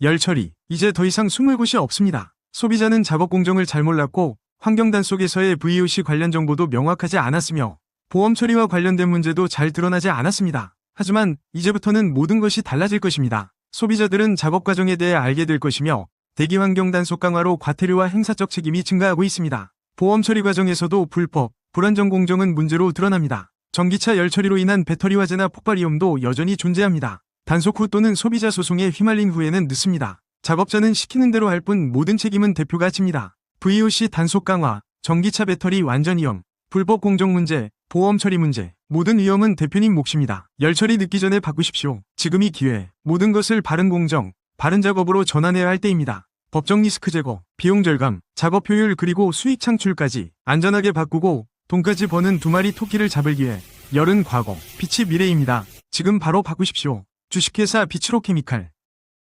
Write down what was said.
열처리. 이제 더 이상 숨을 곳이 없습니다. 소비자는 작업 공정을 잘 몰랐고 환경단 속에서의 VOC 관련 정보도 명확하지 않았으며 보험 처리와 관련된 문제도 잘 드러나지 않았습니다. 하지만 이제부터는 모든 것이 달라질 것입니다. 소비자들은 작업 과정에 대해 알게 될 것이며 대기 환경 단속 강화로 과태료와 행사적 책임이 증가하고 있습니다. 보험 처리 과정에서도 불법, 불안정 공정은 문제로 드러납니다. 전기차 열 처리로 인한 배터리 화재나 폭발 위험도 여전히 존재합니다. 단속 후 또는 소비자 소송에 휘말린 후에는 늦습니다. 작업자는 시키는 대로 할 뿐 모든 책임은 대표가 집니다. VOC 단속 강화, 전기차 배터리 완전 위험, 불법 공정 문제, 보험 처리 문제, 모든 위험은 대표님 몫입니다. 열 처리 늦기 전에 바꾸십시오. 지금이 기회. 모든 것을 바른 공정, 바른 작업으로 전환해야 할 때입니다. 법정 리스크 제거, 비용 절감, 작업 효율 그리고 수익 창출까지 안전하게 바꾸고 돈까지 버는 두 마리 토끼를 잡을 기회. 열은 과거, 빛이 미래입니다. 지금 바로 바꾸십시오. 주식회사 비츠로 케미칼.